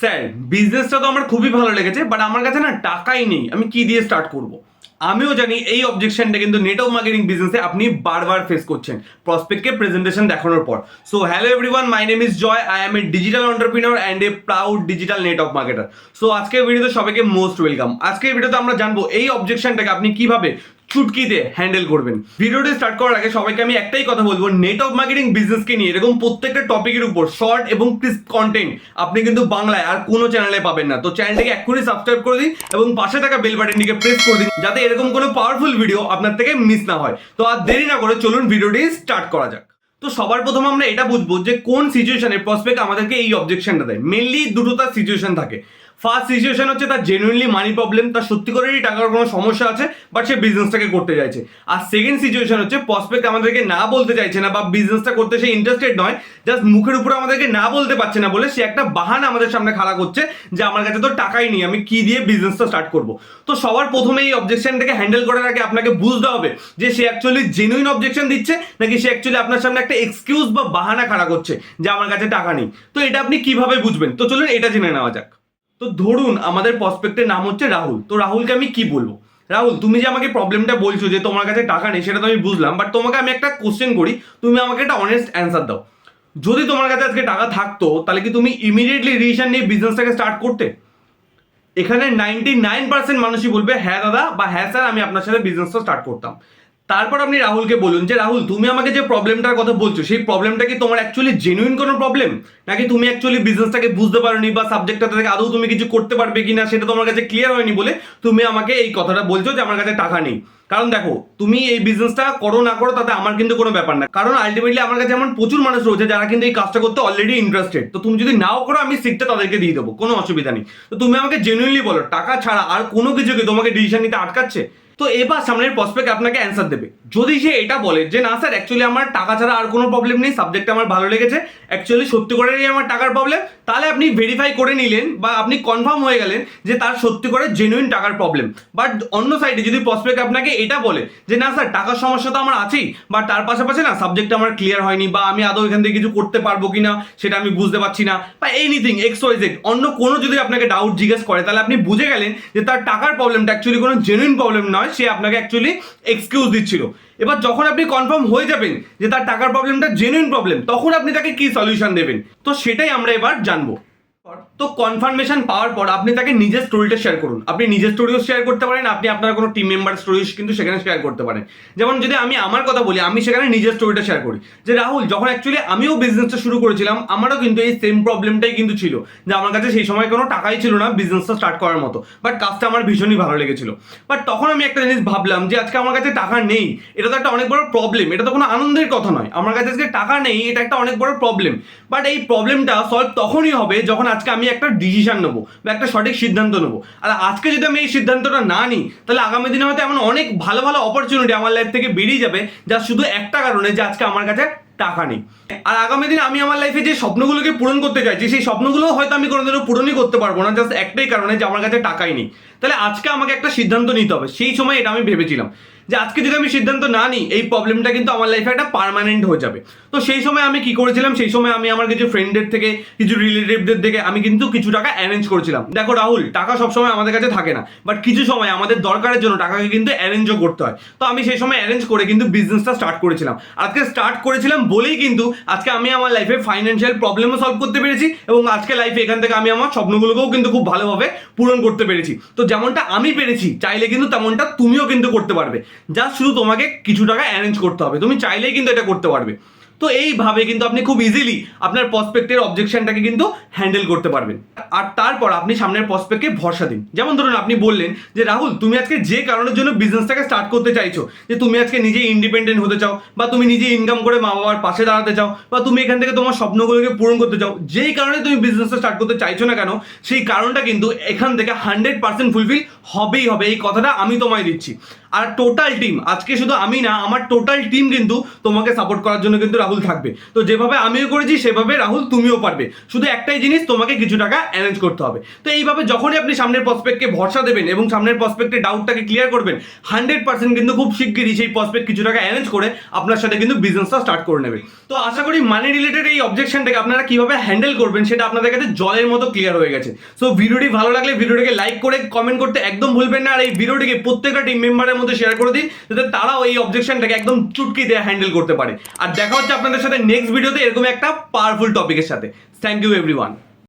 Sir বিজনেসটা তো আমার খুবই ভালো লেগেছে বাট আমার কাছে না টাকাই নেই। আমি কি দিয়ে স্টার্ট করব? আমিও জানি এই অবজেকশনটা কিন্তু নেটওয়ার্ক মার্কেটিং বিজনেসে আপনি বারবার ফেস করছেন। প্রসপেক্টকে প্রেজেন্টেশন দেখানোর পর। So hello everyone my name is Joy I am a digital entrepreneur and a proud digital network marketer so আজকের ভিডিওতে সবাইকে মোস্ট ওয়েলকাম আজকের ভিডিওতে আমরা জানব এই অবজেকশনটাকে আপনি কীভাবে চুটকিতে হ্যান্ডেল করবেন। ভিডিওটি স্টার্ট করার আগে সবাইকে আমি একটাই কথা বলব নেটওয়ার্ক মার্কেটিং বিজনেসকে নিয়ে, এরকম প্রত্যেকটা টপিকের উপর শর্ট এবং ক্রিস্প কন্টেন্ট আপনি কিন্তু বাংলায় আর কোনো চ্যানেলে পাবেন না। তো চ্যানেলটিকে এক্ষুনি সাবস্ক্রাইব করে দিন এবং পাশে থাকা বেল বাটনটিকে প্রেস করে দিন, যাতে এরকম কোনো পাওয়ারফুল ভিডিও আপনার থেকে মিস না হয়। তো আর দেরি না করে চলুন ভিডিওটি স্টার্ট করা যাক। তো সবার প্রথম আমরা এটা বুঝব যে কোন সিচুয়েশনে প্রসপেক্ট আমাদেরকে এই অবজেকশনটা দেয়। মেনলি দুটো তার সিচুয়েশন থাকে। ফার্স্ট সিচুয়েশন হচ্ছে তার জেনুইনলি মানি প্রবলেম তার সত্যি করেই টাকার কোনো সমস্যা আছে বাট সে বিজনেসটাকে করতে চাইছে। আর সেকেন্ড সিচুয়েশন হচ্ছে প্রসপেক্ট আমাদেরকে না বলতে চাইছে না, বা বিজনেসটা করতে সে ইন্টারেস্টেড নয় জাস্ট মুখের উপরে আমাদেরকে না বলতে পারছে না বলে সে একটা বাহানা আমাদের সামনে খাড়া করছে যে আমার কাছে তো টাকাই নেই, আমি কি দিয়ে বিজনেসটা স্টার্ট করব? তো সবার প্রথমে এই অবজেকশনটাকে হ্যান্ডেল করার আগে আপনাকে বুঝতে হবে যে সে অ্যাকচুয়ালি জেনুইন অবজেকশন দিচ্ছে, নাকি সে অ্যাকচুয়ালি আপনার সামনে একটা এক্সকিউজ বা বাহানা খাড়া করছে যে আমার কাছে টাকা নেই। তো এটা আপনি কীভাবে বুঝবেন? তো চলুন এটা জেনে নেওয়া যাক। তো ধরুন আমাদের প্রসপেক্টের নাম হচ্ছে রাহুল। তো রাহুলকে আমি কি বলব? রাহুল, তুমি যে আমাকে প্রবলেমটা বলছো যে তোমার কাছে টাকা নেই, সেটা তো আমি বুঝলাম বাট তোমাকে আমি একটা কোশ্চেন করি, তুমি আমাকে একটা অনেস্ট অ্যান্সার দাও। যদি তোমার কাছে আজকে টাকা থাকতো, তাহলে কি তুমি ইমিডিয়েটলি রিয়েশন নিয়ে বিজনেসটাকে স্টার্ট করতে? এখানে নাইনটি নাইন পার্সেন্ট মানুষই বলবে হ্যাঁ দাদা বা হ্যাঁ স্যার আমি আপনার সাথে বিজনেসটা স্টার্ট করতাম। তারপর আপনি রাহুলকে বলুন যে, রাহুল, তুমি আমাকে যে প্রবলেমটার কথা বলছো, সেই প্রবলেমটা কি তোমার অ্যাকচুয়ালি জেনুইন কোনো প্রবলেম নাকি তুমি অ্যাকচুয়ালি বিজনেসটাকে বুঝতে পারোনি বা সাবজেক্টটা থেকে আদৌ তুমি কিছু করতে পারবে কি না সেটা তোমার কাছে ক্লিয়ার হয়নি বলে তুমি আমাকে এই কথাটা বলছো যে, আমার কাছে টাকা নেই। কারণ দেখো, তুমি এই বিজনেসটা করো না করো, তাতে আমার কিন্তু কোনো ব্যাপার না। কারণ আলটিমেটলি আমার কাছে এমন প্রচুর মানুষ রয়েছে যারা কিন্তু এই কাজটা করতে অলরেডি ইন্টারেস্টেড তো তুমি যদি নাও করো, আমি সিটটা তাদেরকে দিয়ে দেবো, কোনো অসুবিধা নেই। তো তুমি আমাকে জেনুইনলি বলো, টাকা ছাড়া আর কোনো কিছু কি তোমাকে ডিসিশন নিতে আটকাচ্ছে? তো এবার সামনের প্রসপেক্ট আপনাকে অ্যান্সার দেবে। যদি সে এটা বলে যে, না স্যার অ্যাকচুয়ালি আমার টাকা ছাড়া আর কোনো প্রবলেম নেই সাবজেক্টটা আমার ভালো লেগেছে অ্যাকচুয়ালি সত্যি করেই আমার টাকার প্রবলেম তাহলে আপনি ভেরিফাই করে নিলেন বা আপনি কনফার্ম হয়ে গেলেন যে তার সত্যি করে জেনুইন টাকার প্রবলেম বাট অন্য সাইডে যদি প্রসপেক্ট আপনাকে এটা বলে যে, না স্যার টাকার সমস্যা তো আমার আছেই বা তার পাশাপাশি না সাবজেক্ট আমার ক্লিয়ার হয়নি বা আমি আদৌ এখান থেকে কিছু করতে পারব কি না সেটা আমি বুঝতে পারছি না, বা এনিথিং এক্স ওয়াই জেড অন্য কোনো যদি আপনাকে ডাউট জিজ্ঞেস করে, তাহলে আপনি বুঝে গেলেন যে তার টাকার প্রবলেমটা অ্যাকচুয়ালি কোনো জেনুইন প্রবলেম নয়, সে আপনাকে অ্যাকচুয়ালি এক্সকিউজ দিচ্ছিল। এবার যখন আপনি কনফার্ম হয়ে যাবেন যে তার টাকার প্রবলেমটা জেনুইন প্রবলেম তখন আপনি তাকে কি সলিউশন দেবেন? তো সেটাই আমরা এবার জানব। তো কনফার্মেশন পাওয়ার পর আপনি তাকে নিজের স্টোরিটা শেয়ার করুন। আপনি নিজের স্টোরিও শেয়ার করতে পারেন, আপনি আপনার কোনো টিম মেম্বার স্টোরি কিন্তু সেখানে শেয়ার করতে পারেন। যেমন যদি আমি আমার কথা বলি, আমি সেখানে নিজের স্টোরিটা শেয়ার করি। যে রাহুল, যখন অ্যাকচুয়ালি আমিও বিজনেসটা শুরু করেছিলাম, আমারও কিন্তু এই সেম প্রবলেমটাই কিন্তু ছিল। যে আমার কাছে সেই সময় কোনো টাকাই ছিল না বিজনেসটা স্টার্ট করার মতো। বাট কাজটা আমার ভীষণই ভালো লেগেছিল। বাট তখন আমি একটা জিনিস ভাবলাম যে আজকে আমার কাছে টাকা নেই, এটা তো একটা অনেক বড় প্রবলেম এটা তো কোনো আনন্দের কথা নয়। আমার কাছে আজকে টাকা নেই, এটা একটা অনেক বড় প্রবলেম বাট এই প্রবলেমটা সলভ তখনই হবে যখন আজকে আমি একটা ডিসিশন নেব বা একটা সঠিক সিদ্ধান্ত নেব। আর আজকে যদি আমি এই সিদ্ধান্তটা না নিই, তাহলে আগামী দিনে হয়তো এমন অনেক ভালো ভালো অপরচুনিটি আমার লাইফ থেকে বেরিয়ে যাবে যা শুধু একটা কারণে যে আজকে আমার কাছে টাকা নেই। আর আগামী দিনে আমি আমার লাইফে যে স্বপ্নগুলোকে পূরণ করতে চাইছি, সেই স্বপ্নগুলো হয়তো আমি কোনোদিনও পূরণই করতে পারব না জাস্ট একটাই কারণে যে আমার কাছে টাকাই নেই। তাহলে আজকে আমাকে একটা সিদ্ধান্ত নিতে হবে, সেই সময় এটা আমি ভেবেছিলাম। যে আজকে যদি আমি সিদ্ধান্ত না নিই, এই প্রবলেমটা কিন্তু আমার লাইফে একটা পার্মানেন্ট হয়ে যাবে। তো সেই সময় আমি কি করেছিলাম? সেই সময় আমি আমার কিছু ফ্রেন্ডের থেকে, কিছু রিলেটিভদের থেকে আমি কিন্তু কিছু টাকা অ্যারেঞ্জ করেছিলাম। দেখো রাহুল, টাকা সবসময় আমাদের কাছে থাকে না বাট কিছু সময় আমাদের দরকারের জন্য টাকাকে কিন্তু অ্যারেঞ্জও করতে হয়। তো আমি সেই সময় অ্যারেঞ্জ করে কিন্তু বিজনেসটা স্টার্ট করেছিলাম। আজকে স্টার্ট করেছিলাম বলেই কিন্তু আজকে আমি আমার লাইফে ফাইন্যান্সিয়াল প্রবলেমও সলভ করতে পেরেছি এবং আজকে লাইফে এখান থেকে আমি আমার স্বপ্নগুলোকেও কিন্তু খুব ভালোভাবে পূরণ করতে পেরেছি। তো যেমনটা আমি পেরেছি, চাইলে কিন্তু তেমনটা তুমিও কিন্তু করতে পারবে। জাস্ট শুধু তোমাকে কিছু টাকা অ্যারেঞ্জ করতে হবে। তুমি চাইলেই কিন্তু এটা করতে পারবে। তো এইভাবে কিন্তু আপনি খুব ইজিলি আপনার প্রসপেক্টের অবজেকশনটাকে কিন্তু হ্যান্ডেল করতে পারবেন। আর তারপর আপনি সামনের প্রসপেক্টকে ভরসা দিন। যেমন ধরুন আপনি বললেন যে, রাহুল, তুমি আজকে যে কারণের জন্য বিজনেসটাকে স্টার্ট করতে চাইছো, যে তুমি আজকে নিজে ইন্ডিপেন্ডেন্ট হতে চাও, বা তুমি নিজে ইনকাম করে মা বাবার পাশে দাঁড়াতে চাও, বা তুমি এখান থেকে তোমার স্বপ্নগুলোকে পূরণ করতে চাও, যেই কারণে তুমি বিজনেসটা স্টার্ট করতে চাইছো না কেন, সেই কারণটা কিন্তু এখান থেকে হান্ড্রেড পার্সেন্ট ফুলফিল হবেই হবে। এই কথাটা আমি তোমায় দিচ্ছি। আর টোটাল টিম আজকে শুধু আমি না, আমার টোটাল টিম কিন্তু তোমাকে সাপোর্ট করার জন্য কিন্তু রাহুল থাকবে। তো যেভাবে আমিও করেছি, সেভাবে রাহুল তুমিও পারবে। শুধু একটাই জিনিস, তোমাকে কিছু টাকা অ্যারেঞ্জ করতে হবে। তো এইভাবে যখনই আপনি সামনের প্রসপেক্টকে ভরসা দেবেন এবং সামনের প্রসপেক্টে ডাউটটাকে ক্লিয়ার করবেন হান্ড্রেড পার্সেন্ট কিন্তু খুব শিগগিরই সেই প্রসপেক্ট কিছু টাকা অ্যারেঞ্জ করে আপনার সাথে কিন্তু বিজনেসটা স্টার্ট করে নেবে। তো আশা করি মানি রিলেটেড এই অবজেকশনটাকে আপনারা কীভাবে হ্যান্ডেল করবেন, সেটা আপনাদের কাছে জলের মতো ক্লিয়ার হয়ে গেছে। সো ভিডিওটি ভালো লাগলে ভিডিওটিকে লাইক করে কমেন্ট করতে একদম ভুলবেন না। আর এই ভিডিওটিকে প্রত্যেকটা টিম মেম্বারের মধ্যে শেয়ার করে দিন, যাতে তারাও এই অবজেকশনটাকে একদম চুটকি দিয়ে হ্যান্ডেল করতে পারে। আর দেখা হচ্ছে আপনাদের সাথে নেক্সট ভিডিওতে এরকম একটা পাওয়ারফুল টপিকের সাথে। Thank you everyone